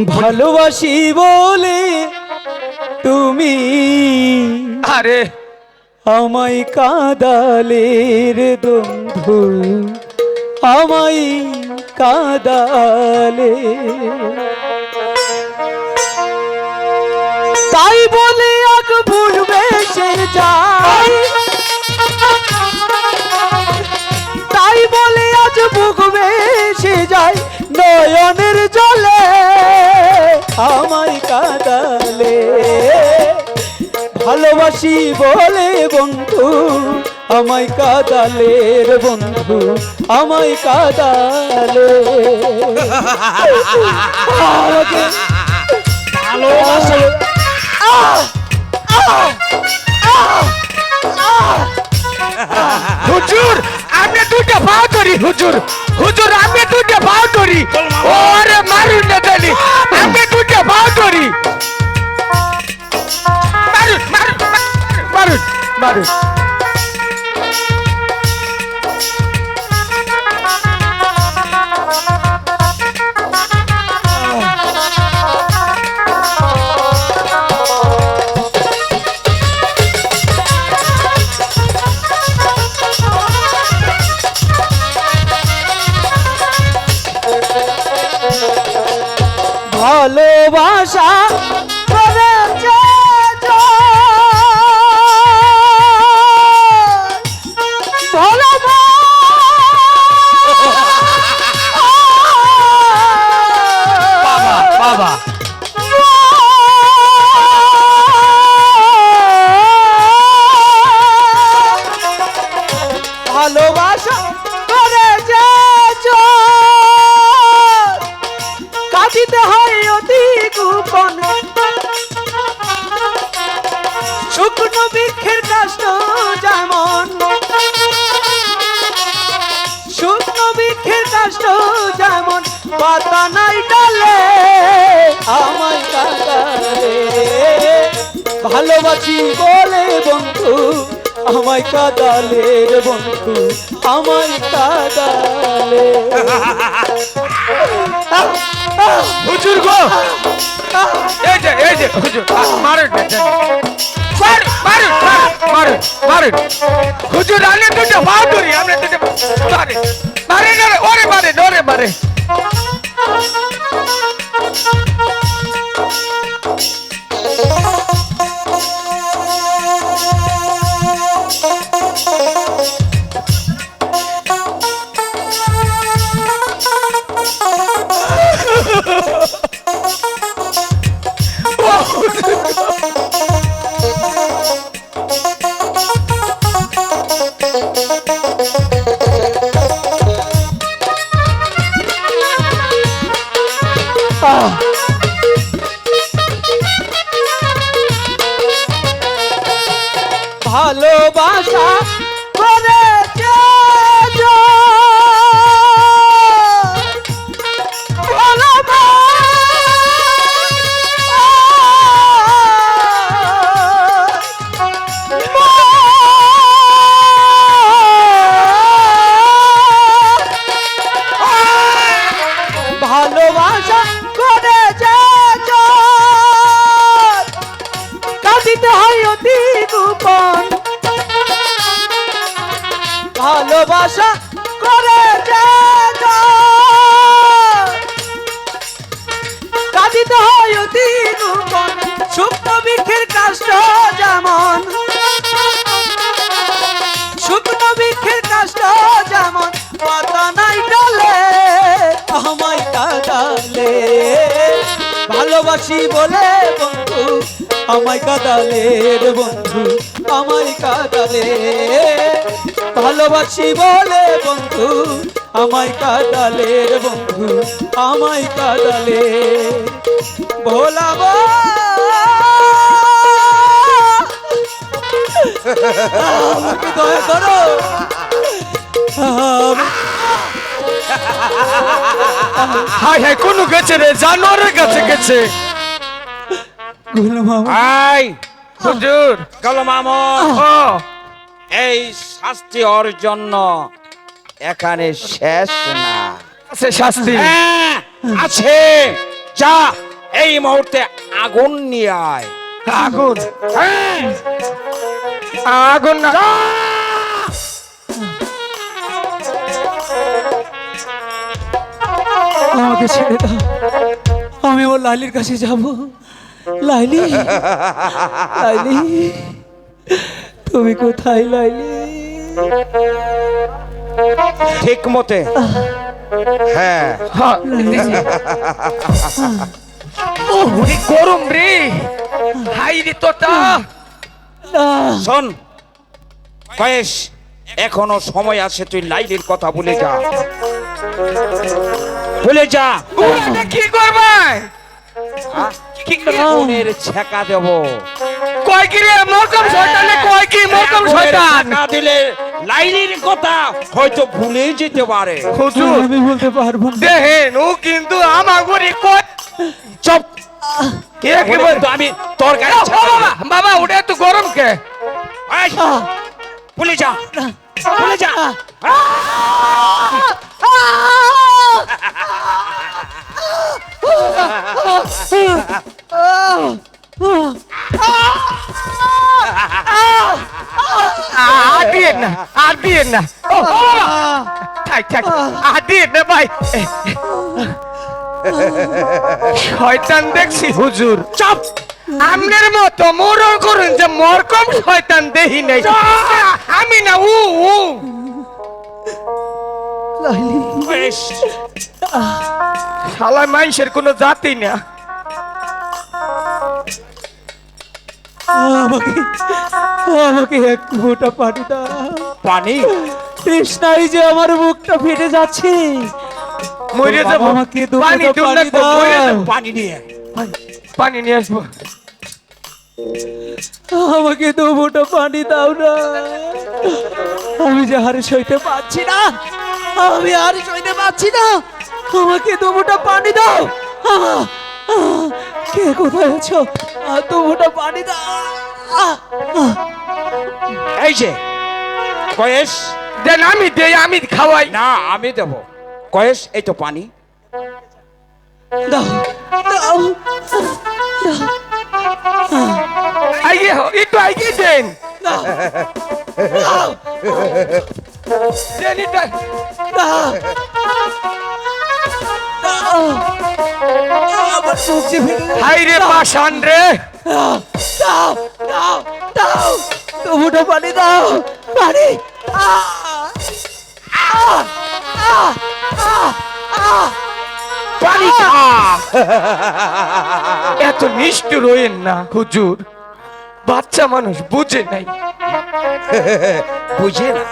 ভালোবাসি বলে তুমি আরে। আমায় কাদালের বন্ধু আমায় কাদালে। তাই বলে আগ ভুলবে সে যাই তাই বলে আজ ভুগবে সে যায়। নয়নের জলে কাদালে। ভালোবাসি বলে বন্ধু আমায় কাদালের বন্ধু আমায় কাদালে। হুজুর আমি দুটো পাও ধরি হুজুর। হুজুর আমি দুটো পাও ধরি। ওরে মারুন না জানি আমি মারুন পাতা নাই ডালে, আমায় কাঁদালে ভালোবাসি বলে বন্ধু, আমায় কাদালে বন্ধু, আমায় কাদালে হুজুর গো! এই যে এই যে, হুজুর মারুন না জানি মারুন হুজুর আমি দুটো পাও ধরি আমি দুটো মারে মারে, ওরে মারে। ওরে মারে ভালোবাসা করেছে ভালোবাসা করেছে কাঁদিতে হয় অতি ভালোবাসা করে কাঁদিতে হয় অতি গোপন শুকনো বৃক্ষের কাষ্ট যেমন। শুকনো বৃক্ষের কাষ্ট যেমন, পাতা নাই ডালে আমায় কাদালে ভালোবাসি বলে বন্ধু আমায় কাদালে রে বন্ধু, আমায় কাদালে ভালোবাসি বলে বন্ধু, আমায় কাদালে রে বন্ধু, আমায় কাদালে ভোলাবো দয়া করো। হাই হাই কোন গেছে রে? জানোয়ারের কাছে গেছে। গুলো মামা। হাই হুজুর ও এই শাস্তি ওর জন্য এখানে শেষ না। আছে শাস্তি। হ্যাঁ, আছে। যা এই মুহূর্তে আগুন নিয়ে আয়। আগুন? আগুন না। আমাকে ছেড়ে দাও। আমি ওর লাইলির কাছে যাব। লাইলি লাইলি তুমি কোথায় লাইলি? ঠিক মতে। হ্যাঁ। হ্যাঁ, গরম রে। হাই রে তোতা। শোন কয়েস এখনও সময় আছে তুই লাইলির কথা বলে যা। বলে যা। কি করবে হ্যাঁ? কি কি ছেকা দেব? কয় কি রে মরকম শয়তানে কয় কি মরকম শয়তান? ছেকা দিলে কথা হয়তো ভুলে যেতে পারে। হুজুর আমি বলতে পারব না। দেখেন ও কিন্তু আমার ঘরে কয় চপ। একেবারে তো আমি তোর গায়ে বাবা বাবা ওটা এত গরম কে এই, ভুলে যা ভুলে যা শয়তান দেখছি হুজুর চপ আমনের মতো করুন যে মরকম শয়তান দেহি নাই আমি না উ উ শালা মানুষের কোনো জাতি না আমাকে আমাকে এক ফোঁটা পানি দাও। পানি? যে আমার মুখটা ফেটে যাচ্ছে। মরে যাব। আমাকে দু পানি পানি দাও। পানি নিয়ে। পানি নিয়ে আসব। আমাকে দু ফোঁটা পানি দাও না। আমি যে হারে সইতে পারছি না। আমি আর সইতে পারছি না। আমাকে দু ফোঁটা পানি দাও। কে কোথায় আছো? দু ফোঁটা পানি দাও। এই যে কয়েস দেন আমি দেই আমি খাওয়াই। না আমি দেব। কয়েস এই তো পানি। দাও দাও আইয়ে হো, একটু আইয়ে দেন। দাও দাও। দেন এটা আমার মুখ যে ফেটে যাচ্ছে। হাই রে। পাশান রে দাও দাও দাও তবুটা পানি দাও পানি! পানি এত নিষ্ঠুর হইেন না হুজুর। বাচ্চা মানুষ বুঝে নাই। বুঝে না।